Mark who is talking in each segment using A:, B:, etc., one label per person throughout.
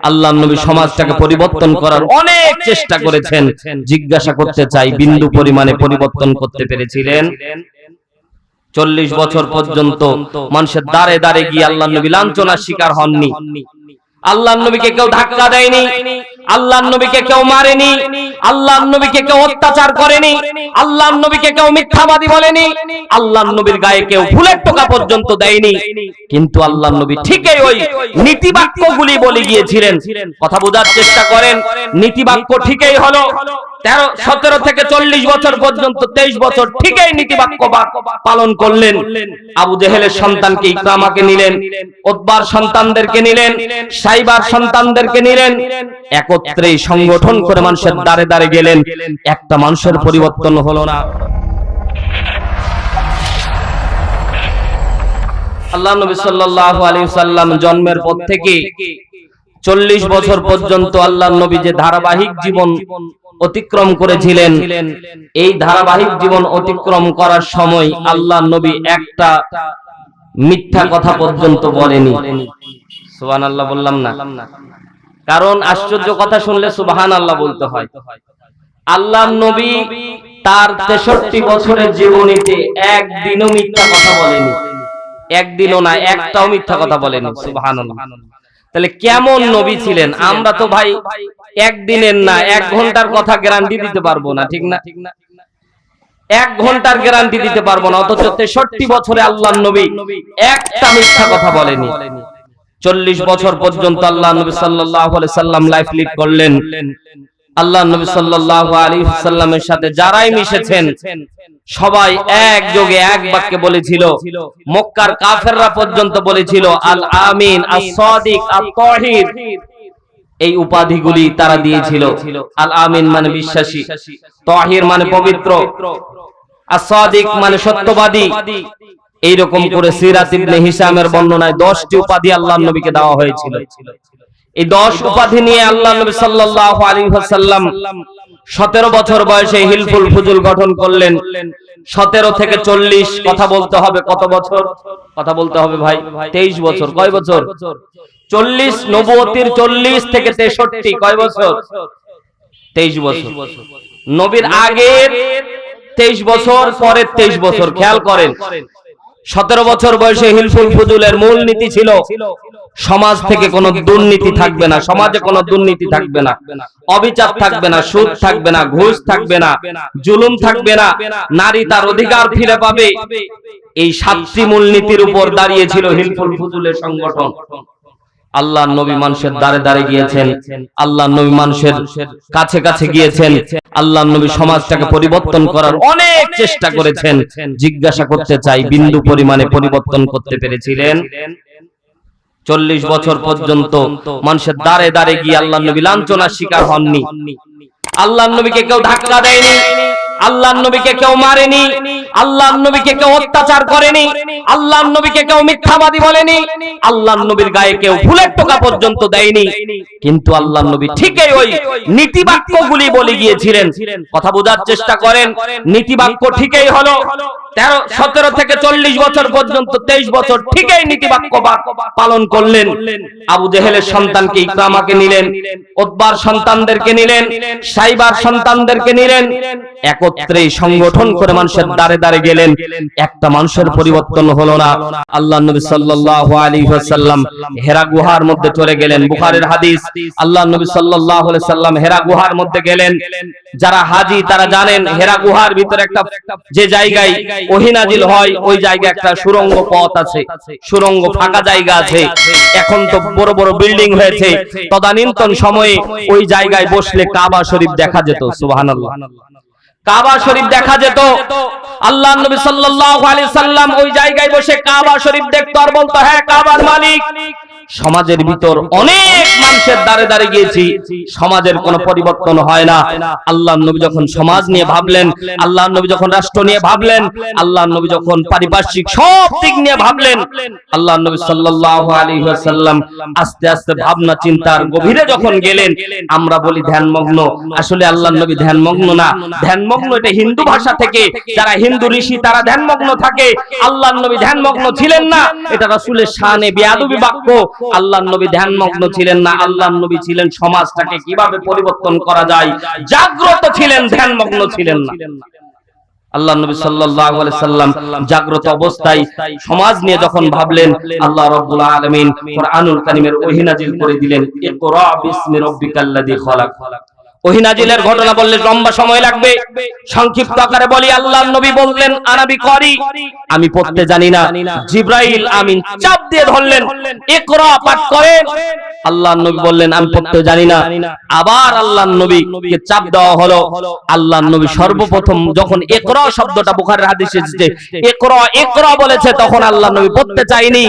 A: আল্লাহ নবী সমাজটাকে পরিবর্তন করার অনেক চেষ্টা করেছেন জিজ্ঞাসা করতে চাই বিন্দু পরিমাণে পরিবর্তন করতে পেরেছিলেন। চল্লিশ বছর পর্যন্ত মানুষের দাঁড়ে দাঁড়ে গিয়ে আল্লাহ নবী লাঞ্ছনার শিকার হননি। আল্লাহ নবীকে কেউ ধাক্কা দেয়নি। আল্লাহ নবীকে কেউ মারেনি, আল্লাহর নবীকে কেউ অত্যাচার করেনি, আল্লাহর নবীকে কেউ মিথ্যাবাদী বলেনি, আল্লাহর নবীর গায়ে কেউ ফুলের টোকা পর্যন্ত দেয়নি। কিন্তু আল্লাহর নবী ঠিকই ওই নীতিবাক্যগুলি বলে গিয়েছিলেন। কথা বোঝার চেষ্টা করেন, নীতিবাক্য ঠিকই হলো তেরো, সতেরো থেকে চল্লিশ বছর পর্যন্ত তেইশ বছর ঠিকই নীতিবাক্য বা- পালন করলেন। আবু জেহেলের সন্তানকে ইকরামাকে নিলেন, ওতবার সন্তানদেরকে নিলেন, সাইবার সন্তানদেরকে নিলেন, একত্রে সংগঠন করে মানুষের দ্বারে দ্বারে গেলেন, একটা মানুষের পরিবর্তন হলো না। আল্লাহ নবী সাল্লাল্লাহু আলাইহি সাল্লাম জন্মের পর থেকে চল্লিশ বছর পর্যন্ত আল্লাহ নবী যে ধারাবাহিক জীবন অতিক্রম করেছিলেন। এই ধারাবাহিক জীবন অতিক্রম করার সময় আল্লাহ নবী একটা মিথ্যা কথা পর্যন্ত বলেনি। সুবান আল্লাহ বললাম না। কারণ আশ্চর্য কথা শুনলে সুবাহান আল্লাহ বলতে হয়। আল্লাহ নবী তার তেষট্টি বছরের জীবনীতে একদিনও মিথ্যা কথা বলেনি। একদিনও না, একটাও মিথ্যা কথা বলেনি। সুবহানাল্লাহ। তাহলে কেমন নবী ছিলেন? আমরা তো ভাই একদিনের না এক ঘণ্টার কথা গ্যারান্টি দিতে পারব না ঠিক না? এক ঘণ্টার গ্যারান্টি দিতে পারব না অথচ তেষট্টি বছরে আল্লাহ নবী একটা মিথ্যা কথা বলেনি। চল্লিশ বছর পর্যন্ত আল্লাহ নবী সাল্লাহ সাল্লাম লাইফ লিড করলেন। আল্লাহ নবী সাল্লাহ আলী সাল্লামের সাথে যারাই মিশেছেন সবাই এক যোগে এক বাক্যে বলেছিল মক্কার কাফেররা পর্যন্ত বলেছিল আল আমিন আস সাদিক আত তাহির এই উপাধিগুলি তারা দিয়েছিল। আল আমিন মানে বিশ্বাসী তাহির মানে পবিত্র আর সাদিক মানে সত্যবাদী। এইরকম করে সিরাত ইবনে হিসামের বর্ণনায় 10টি উপাধি আল্লাহর নবীকে দেওয়া হয়েছিল। এই 10 উপাধি নিয়ে আল্লাহ নবী সাল্লাল্লাহু আলাইহি ওয়াসাল্লাম 17 বছর বয়সে হিলফুল ফুজুল গঠন করলেন। 17 থেকে 40 কথা বলতে হবে কত বছর? কথা বলতে হবে ভাই 23 বছর, কয় বছর? 40 নবুয়তির 40 থেকে 63 কয় বছর? 23 বছর। নবীর আগের 23 বছর পরের 23 বছর, খেয়াল করেন। সতেরো বছর বয়সে হিলফুল ফুজুলের মূল নীতি ছিল, সমাজ থেকে কোনো দুর্নীতি থাকবে না, সমাজে কোনো দুর্নীতি থাকবে না। অবিচার থাকবে না, সুদ থাকবে না, ঘুষ থাকবে না, জুলুম থাকবে না, নারী তার অধিকার ফিরে পাবে। এই সাতটি মূল নীতির উপর দাঁড়িয়েছিল হিলফুল ফুজুলের সংগঠন। আল্লাহ নবী মানুষের দ্বারে দ্বারে গিয়েছেন আল্লাহ নবী মানুষের কাছে কাছে গিয়েছেন আল্লাহ নবী সমাজটাকে পরিবর্তন করার অনেক চেষ্টা করেছেন, জিজ্ঞাসা করতে চাই, বিন্দু পরিমাণে পরিবর্তন করতে পেরেছিলেন? চল্লিশ বছর পর্যন্ত মানুষের দ্বারে দ্বারে গিয়ে আল্লাহ নবী লাঞ্ছনার শিকার হননি। আল্লাহ নবীকে কেউ ধাক্কা দেয়নি। আল্লাহ নবীকে কেউ মারেনি আল্লাহ নবীকে কেউ অত্যাচার করেনি আল্লাহ নবীকে কেউ মিথ্যাবাদী বলেনি আল্লাহ নবীর গায়ে কেউ ফুলের টোকা পর্যন্ত দেয়নি। কিন্তু আল্লাহ নবী ঠিকই ওই নীতিবাক্যগুলি বলে গিয়েছিলেন। কথা বোঝার চেষ্টা করেন, নীতিবাক্য ঠিকই হলো তেরো, সতেরো থেকে চল্লিশ বছর পর্যন্ত তেইশ বছর ঠিকই নীতিবাক্য বা- পালন করলেন। আবু জেহেলের সন্তানকে ইকরামাকে নিলেন, ওতবার সন্তানদেরকে নিলেন, সাইবার সন্তানদেরকে নিলেন, একত্রে সংগঠন করে মানুষের দ্বারে দ্বারে গেলেন। একটা মানুষের পরিবর্তন হলো না। আল্লাহ নবী সাল্লাল্লাহু আলাইহি ওয়াসাল্লাম হেরা গুহার মধ্যে চলে গেলেন। বুখারীর হাদিস, আল্লাহ নবী সাল্লাল্লাহু সাল্লাম হেরা গুহার মধ্যে গেলেন। যারা হাজি তারা জানেন হেরা গুহার ভিতরে একটা যে জায়গায় ওহিনাজিল হয়, ওই জায়গায় একটা সুরঙ্গ পথ আছে। সুরঙ্গ ফাঁকা জায়গা আছে। এখন তো বড় বড় বিল্ডিং হয়েছে। তদানীন্তন সময়ে ওই জায়গায় বসলে কাবা শরীফ দেখা যেত, সুবহানাল্লাহ। কাবা শরীফ দেখা যেত। আল্লাহ নবী সাল্লাল্লাহু আলাইহি সাল্লাম ওই জায়গায় বসে কাবা শরীফ দেখতো আর বলতো হ্যাঁ কাবার মালিক। সমাজের ভিতর অনেক মানুষের দ্বারে দ্বারে গিয়েছি। সমাজের কোনো পরিবর্তন হয় না। আল্লাহ নবী যখন সমাজ নিয়ে ভাবলেন আল্লাহ নবী যখন রাষ্ট্র নিয়ে ভাবলেন আল্লাহ নবী যখন পারিপার্শ্বিক সব দিক নিয়ে ভাবলেন আল্লাহ নবী সাল্লাল্লাহু আলাইহি ওয়াসাল্লাম আস্তে আস্তে ভাবনা চিন্তার গভীরে যখন গেলেন আমরা বলি ধ্যানমগ্ন। আসলে আল্লাহ নবী ধ্যানমগ্ন না। ধ্যানমগ্ন এটা হিন্দু ভাষা থেকে যারা হিন্দু ঋষি তারা ধ্যানমগ্ন থাকে। আল্লাহ নবী ধ্যানমগ্ন ছিলেন না। এটা রাসূলের শানে বেয়াদবি বাক্য আল্লাহ নবী ধ্যানমগ্ন ছিলেন না আল্লাহ নবী ছিলেন সমাজটাকে কীভাবে পরিবর্তন করা যায়? জাগ্রত ছিলেন, ধ্যানমগ্ন ছিলেন না। আল্লাহ নবী সাল্লাল্লাহু আলাইহি সাল্লাম জাগ্রত অবস্থায় সমাজ নিয়ে যখন ভাবলেন, আল্লাহ রাব্বুল আলামিন কোরআনুল কারীমের ওহী নাযিল করে দিলেন, ইকরা বিসমি রাব্বিকাল্লাযী খালাক। ওহী নাজিলের ঘটনা বললে লম্বা সময় লাগবে। সংক্ষিপ্ত আকারে বলি আল্লাহর নবী বললেন আনাবি করি আমি পড়তে জানি না। জিব্রাইল আমিন চাপ দিয়ে ধরলেন ইকরা পাঠ করেন। আল্লাহর নবী বললেন, আমি পড়তে জানি না। আবার আল্লাহর নবীকে চাপ দেওয়া হলো। আল্লাহর নবী সর্বপ্রথম যখন ইকরা শব্দটা বুখারীর হাদিসে এসেছে, ইকরা ইকরা বলেছে, তখন আল্লাহ নবী পড়তে চাইনি।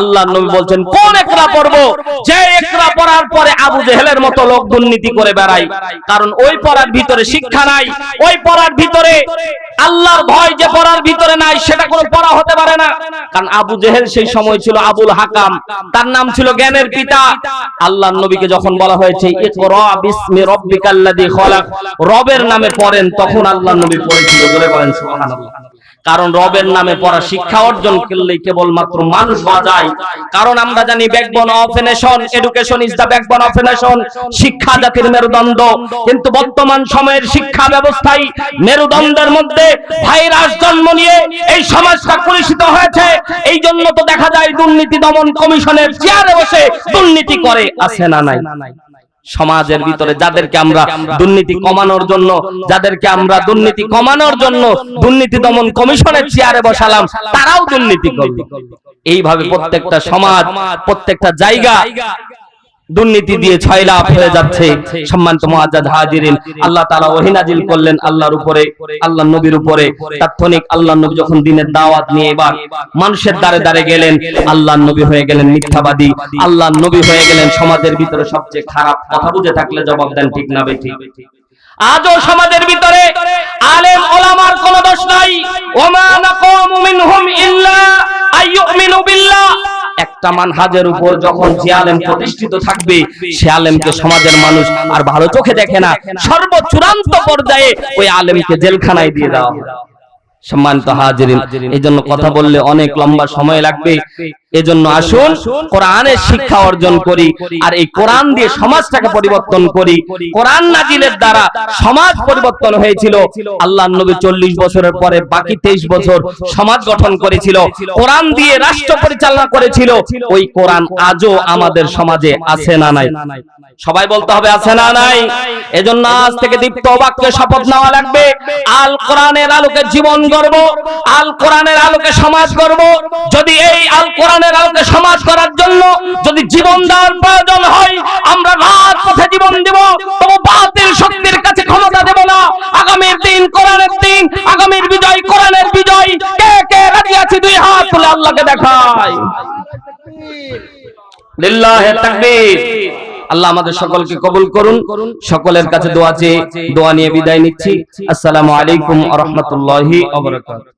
A: আল্লাহ নবী বলছেন, কোন ইকরা পড়ব? যে ইকরা পড়ার পরে আবু জেহেলের মতো লোক দুর্নীতি করে বেড়ায়। কারণ ওই পড়ার ভিতরে শিক্ষা নাই, ওই পড়ার ভিতরে আল্লাহর ভয় যে পড়ার ভিতরে নাই, সেটা কোনো পড়া হতে পারে না। কারণ আবু জেহেল সেই সময় ছিল আবুল হাকাম। তার নাম ছিল জ্ঞানের পিতা। আল্লাহর নবীকে যখন বলা হয়েছে, ইকরা বিসমি রাব্বিকাল্লাযী খালাক রবের নামে পড়েন, তখন আল্লাহর নবী পড়েছিল। বলে বলেন, সুবহানাল্লাহ। কারণ রবের নামে পড়া শিক্ষা অর্জন করলেই কেবলমাত্র মানুষ হওয়া যায় কারণ আমরা জানি backbone of a nation education is the backbone of a nation শিক্ষা জাতির মেরুদণ্ড। কিন্তু বর্তমান সময়ের শিক্ষা ব্যবস্থায় মেরুদণ্ডের মধ্যে ভাইরাস জন্ম নিয়ে এই সমাজটা কলুষিত হয়েছে। এই জন্য তো দেখা যায় দুর্নীতি দমন কমিশনের চেয়ারে বসে দুর্নীতি করে, আছে না নাই? সমাজের ভিতরে যাদেরকে আমরা দুর্নীতি কমানোর জন্য যাদেরকে আমরা দুর্নীতি কমানোর জন্য দুর্নীতি দমন কমিশনের চেয়ারে বসালাম তারাও দুর্নীতি করবে। এইভাবে প্রত্যেকটা সমাজ প্রত্যেকটা জায়গা দুর্নীতি দিয়ে ছয় লাভ হয়ে যাচ্ছে। সম্মানিত হাজিরিন আল্লাহ তাআলা ওহী নাজিল করলেন আল্লাহর উপরে আল্লাহর নবীর উপরে। তাৎক্ষণিক আল্লাহর নবী যখন দিনের দাওয়াত নিয়ে এবার মানুষের দ্বারে দ্বারে গেলেন আল্লাহর নবী হয়ে গেলেন মিথ্যাবাদী আল্লাহর নবী হয়ে গেলেন সমাজের ভিতরে সবচেয়ে খারাপ কথা। বুঝে থাকলে জবাব দেন ঠিক না বেঠিক। আজও সমাজের ভিতরে আলেম ওলামার কোন দোষ নাই। ওমা নাকামু মিনহুম ইল্লা আইয়ুমিনু বিল্লাহ। একটা মানহাজের উপর যখন যে আলেম প্রতিষ্ঠিত থাকবে, সে আলেমকে সমাজের মানুষ আর ভালো চোখে দেখে না। সর্বচূড়ান্ত পর্যায়ে ওই আলেমকে জেলখানায় দিয়ে দেওয়া সম্মানিত হাজিরিন এই জন্য কথা বললে অনেক লম্বা সময় লাগবে। এজন্য আসুন কোরআনের শিক্ষা অর্জন করি আর এই কোরআন দিয়ে সমাজটাকে পরিবর্তন করি। কোরআন নাজিলের দ্বারা সমাজ পরিবর্তন হয়েছিল। আল্লাহ নবী চল্লিশ বছরের পরে বাকি তেইশ বছর সমাজ গঠন করেছিল। কোরআন দিয়ে রাষ্ট্র পরিচালনা করেছিল। ওই কোরআন আজও আমাদের সমাজে আছে না নাই। সবাই বলতে হবে আছে না নাই। এজন্য আজ থেকে দীপ্ত বাক্যে শপথ নেওয়া লাগবে। আল কোরআনের আলোকে জীবন গর্ব আল কোরআনের আলোকে সমাজ গর্ব যদি এই আল কোরআনের আলোকে সমাজ করার জন্য যদি জীবন দেওয়ার প্রয়োজন হয়, আমরা রাত পথে জীবন দেব, তবু বাতিল শক্তির কাছে ক্ষমতা দেব না। আগামীর দিন কোরআনের দিন, আগামীর বিজয় কোরআনের বিজয়। কে কে রাজি আছে? দুই হাত তুলে আল্লাহকে দেখায় লিল্লাহে তাকবীর। আল্লাহ আমাদের সকলকে কবুল করুন। সকলের কাছে দোয়া চেয়ে দোয়া নিয়ে বিদায় নিচ্ছি। আসসালামু আলাইকুম ওয়া রাহমাতুল্লাহি ওয়া বারাকাতুহু।